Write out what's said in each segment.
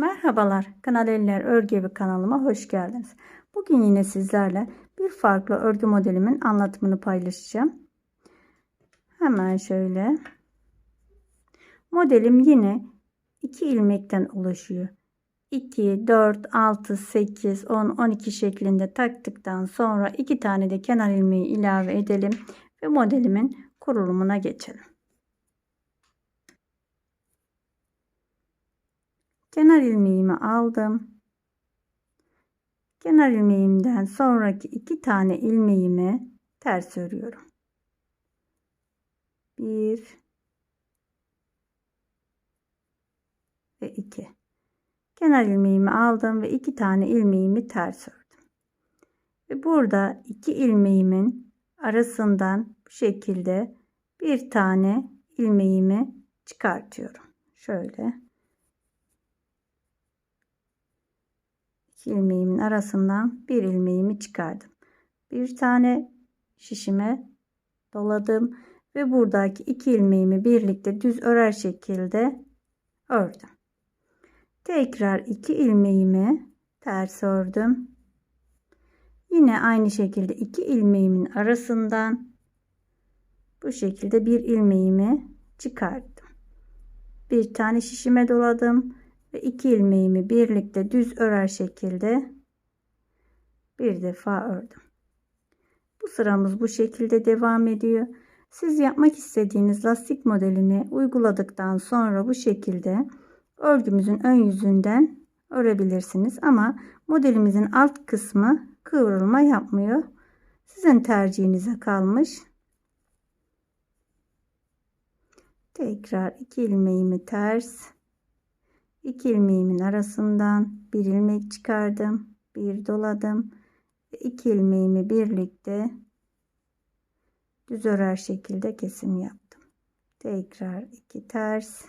Merhabalar, Kanal Eller Örgü Evi kanalıma hoş geldiniz. Bugün yine sizlerle bir farklı örgü modelimin anlatımını paylaşacağım. Hemen şöyle. Modelim yine 2 ilmekten oluşuyor. 2, 4, 6, 8, 10, 12 şeklinde taktıktan sonra 2 tane de kenar ilmeği ilave edelim ve modelimin kurulumuna geçelim. Kenar ilmeğimi aldım. Kenar ilmeğimden sonraki iki tane ilmeğimi ters örüyorum. Bir ve iki. Kenar ilmeğimi aldım ve iki tane ilmeğimi ters ördüm. Ve burada iki ilmeğimin arasından bu şekilde bir tane ilmeğimi çıkartıyorum. Şöyle iki ilmeğimin arasından bir ilmeğimi çıkardım. Bir tane şişime doladım ve buradaki iki ilmeğimi birlikte düz örer şekilde ördüm. Tekrar iki ilmeğimi ters ördüm. Yine aynı şekilde iki ilmeğimin arasından bu şekilde bir ilmeğimi çıkarttım. Bir tane şişime doladım ve iki ilmeğimi birlikte düz örer şekilde bir defa ördüm. Bu sıramız bu şekilde devam ediyor. Siz yapmak istediğiniz lastik modelini uyguladıktan sonra bu şekilde örgümüzün ön yüzünden örebilirsiniz. Ama modelimizin alt kısmı kıvrılma yapmıyor. Sizin tercihinize kalmış. Tekrar iki ilmeğimi ters 2 ilmeğimin arasından bir ilmek çıkardım. Bir doladım. Ve 2 ilmeğimi birlikte düz örer şekilde kesim yaptım. Tekrar 2 ters.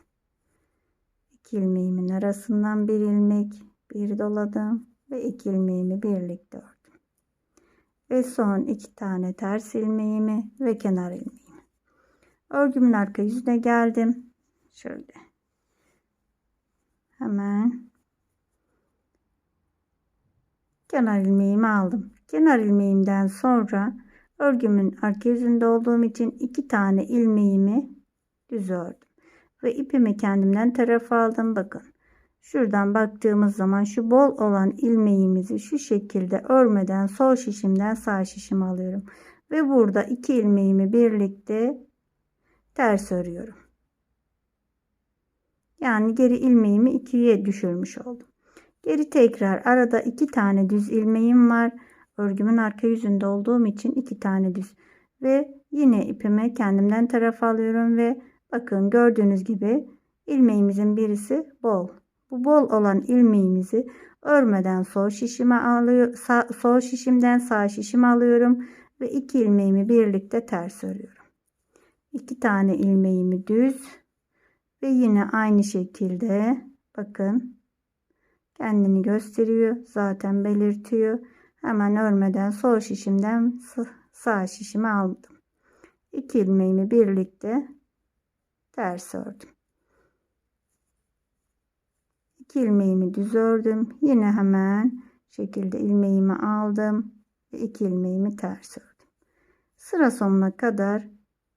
2 ilmeğimin arasından bir ilmek, bir doladım ve 2 ilmeğimi birlikte ördüm. Ve son 2 tane ters ilmeğimi ve kenar ilmeğimi. Örgümün arka yüzüne geldim. Şöyle hemen kenar ilmeğimi aldım. Kenar ilmeğimden sonra örgümün arka yüzünde olduğum için iki tane ilmeğimi düz ördüm. Ve ipimi kendimden tarafa aldım. Bakın şuradan baktığımız zaman şu bol olan ilmeğimizi şu şekilde örmeden sol şişimden sağ şişimi alıyorum. Ve burada iki ilmeğimi birlikte ters örüyorum. Yani geri ilmeğimi ikiye düşürmüş oldum. Geri tekrar arada iki tane düz ilmeğim var. Örgümün arka yüzünde olduğum için iki tane düz. Ve yine ipimi kendimden tarafa alıyorum ve bakın gördüğünüz gibi ilmeğimizin birisi bol. Bu bol olan ilmeğimizi örmeden sol şişime alıyor, sağ, sol şişimden sağ şişime alıyorum ve iki ilmeğimi birlikte ters örüyorum. İki tane ilmeğimi düz ve yine aynı şekilde bakın kendini gösteriyor. Zaten belirtiyor. Hemen örmeden sol şişimden sağ şişimi aldım. İki ilmeğimi birlikte ters ördüm. İki ilmeğimi düz ördüm. Yine hemen şekilde ilmeğimi aldım ve iki ilmeğimi ters ördüm. Sıra sonuna kadar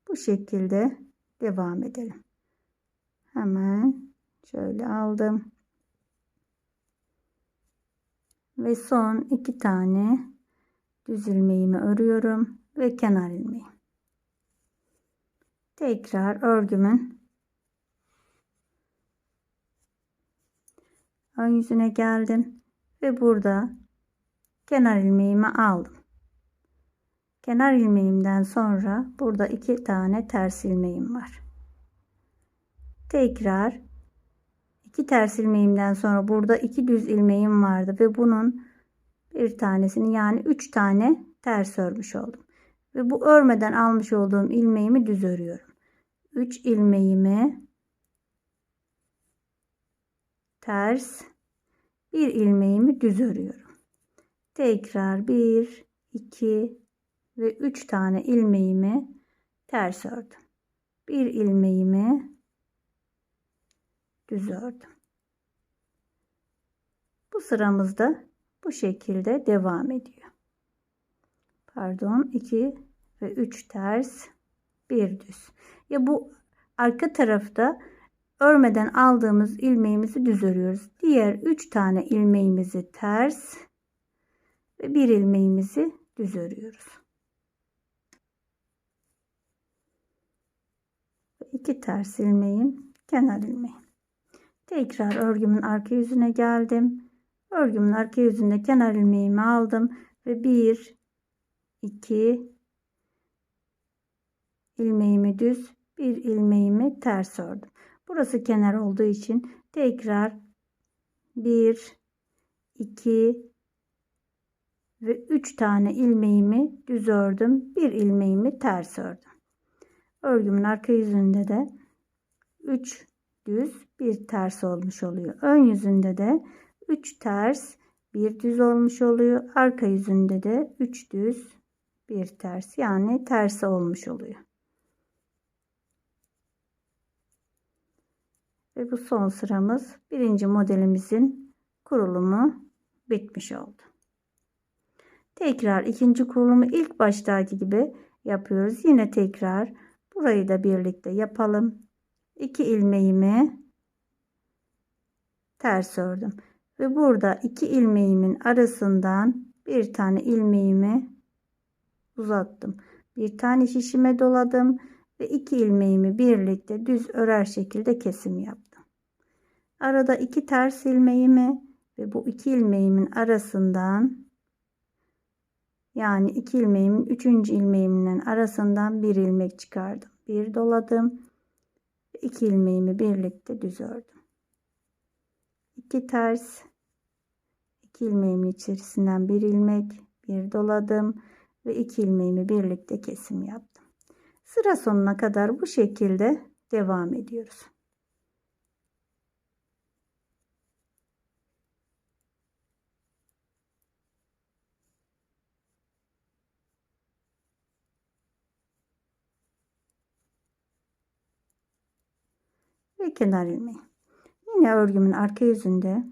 bu şekilde devam edelim hemen şöyle aldım. Ve son iki tane düz ilmeğimi örüyorum ve kenar ilmeği tekrar örgümün ön yüzüne geldim ve burada kenar ilmeğimi aldım. Kenar ilmeğimden sonra burada iki tane ters ilmeğim var tekrar iki ters ilmeğimden sonra burada iki düz ilmeğim vardı ve bunun bir tanesini yani üç tane ters örmüş oldum. Ve bu örmeden almış olduğum ilmeğimi düz örüyorum. 3 ilmeğimi ters bir ilmeğimi düz örüyorum. Tekrar 1 2 ve 3 tane ilmeğimi ters ördüm. Bir ilmeğimi düz ördüm. Bu sıramızda bu şekilde devam ediyor. Pardon 2 ve 3 ters bir düz. Ya bu arka tarafta örmeden aldığımız ilmeğimizi düz örüyoruz. Diğer 3 tane ilmeğimizi ters ve bir ilmeğimizi düz örüyoruz. İki ters ilmeğim, kenar ilmeğim. Tekrar örgümün arka yüzüne geldim. Örgümün arka yüzünde kenar ilmeğimi aldım ve 1 2 ilmeğimi düz, bir ilmeğimi ters ördüm. Burası kenar olduğu için tekrar 1 2 ve 3 tane ilmeğimi düz ördüm. Bir ilmeğimi ters ördüm. Örgümün arka yüzünde de 3 düz, bir ters olmuş oluyor. Ön yüzünde de 3 ters, bir düz olmuş oluyor. Arka yüzünde de 3 düz, bir ters yani tersi olmuş oluyor. Ve bu son sıramız birinci modelimizin kurulumu bitmiş oldu. Tekrar ikinci kurulumu ilk baştaki gibi yapıyoruz. Yine tekrar burayı da birlikte yapalım. 2 ilmeğimi ters ördüm. Ve burada iki ilmeğimin arasından bir tane ilmeğimi uzattım. Bir tane şişime doladım ve iki ilmeğimi birlikte düz örer şekilde kesim yaptım. Arada iki ters ilmeğimi ve bu iki ilmeğimin arasından yani iki ilmeğimin üçüncü ilmeğimin arasından bir ilmek çıkardım. Bir doladım. Ve iki ilmeğimi birlikte düz ördüm. İki ters iki ilmeğimin içerisinden bir ilmek bir doladım ve iki ilmeğimi birlikte kesim yaptım. Sıra sonuna kadar bu şekilde devam ediyoruz. ve kenar ilmeği. Yine örgümün arka yüzünde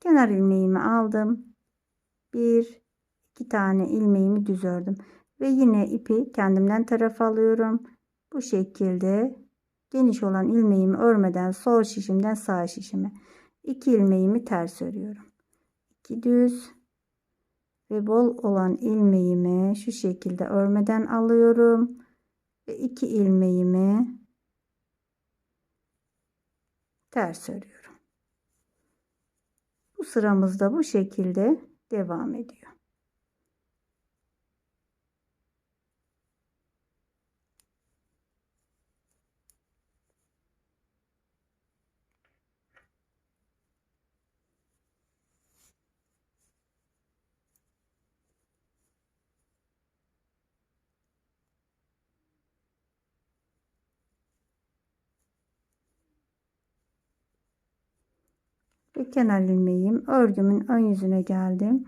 kenar ilmeğimi aldım. Bir, iki tane ilmeğimi düz ördüm. Ve yine ipi kendimden tarafa alıyorum. Bu şekilde geniş olan ilmeğimi örmeden sol şişimden sağ şişime iki ilmeğimi ters örüyorum. 2 düz ve bol olan ilmeğimi şu şekilde örmeden alıyorum ve iki ilmeğimi ters örüyorum. Bu sıramızda bu şekilde devam ediyor. Ve kenar ilmeğim örgümün ön yüzüne geldim.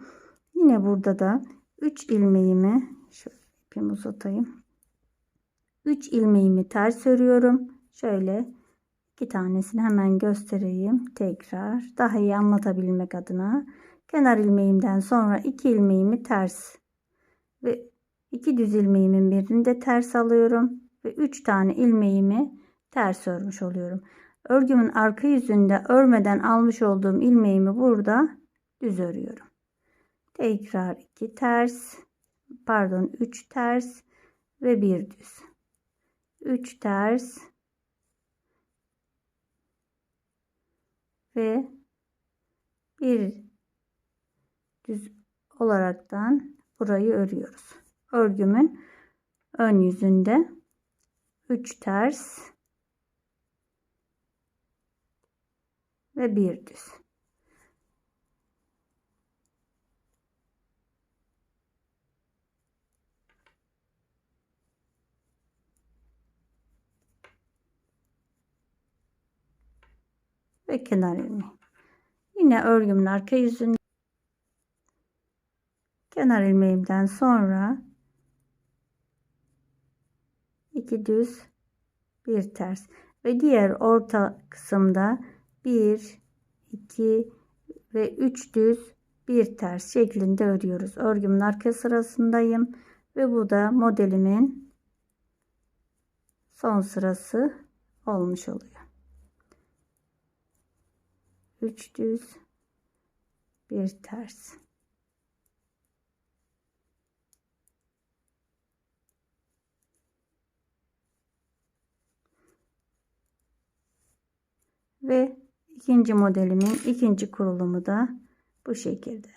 Yine burada da 3 ilmeğimi şöyle ipimi uzatayım. 3 ilmeğimi ters örüyorum. Şöyle iki tanesini hemen göstereyim tekrar daha iyi anlatabilmek adına. Kenar ilmeğimden sonra 2 ilmeğimi ters ve 2 düz ilmeğimin birini de ters alıyorum ve 3 tane ilmeğimi ters örmüş oluyorum. Örgümün arka yüzünde örmeden almış olduğum ilmeğimi burada düz örüyorum. Tekrar 2 ters, pardon 3 ters ve 1 düz. 3 ters ve bir düz olaraktan burayı örüyoruz. Örgümün ön yüzünde 3 ters ve bir düz. Ve kenar ilmeği. Yine örgümün arka yüzünde kenar ilmeğimden sonra iki düz bir ters ve diğer orta kısımda 1 2 ve 3 düz bir ters şeklinde örüyoruz. Örgümün arka sırasındayım ve bu da modelimin son sırası olmuş oluyor. 3 düz bir ters. Ve ikinci modelimin ikinci kurulumu da bu şekilde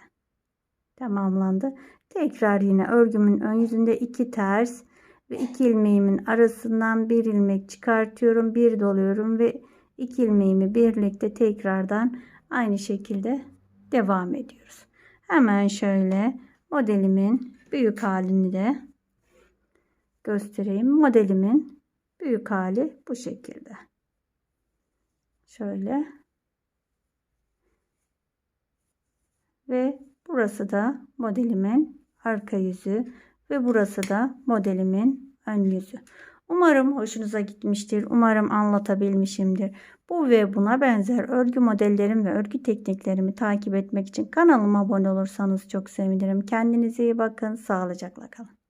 tamamlandı. Tekrar yine örgümün ön yüzünde iki ters ve iki ilmeğimin arasından bir ilmek çıkartıyorum. Bir doluyorum ve iki ilmeğimi birlikte tekrardan aynı şekilde devam ediyoruz. Hemen şöyle modelimin büyük halini de göstereyim. Modelimin büyük hali bu şekilde. Şöyle. Ve burası da modelimin arka yüzü ve burası da modelimin ön yüzü. Umarım hoşunuza gitmiştir. Umarım anlatabilmişimdir. Bu ve buna benzer örgü modellerim ve örgü tekniklerimi takip etmek için kanalıma abone olursanız çok sevinirim. Kendinize iyi bakın. Sağlıcakla kalın.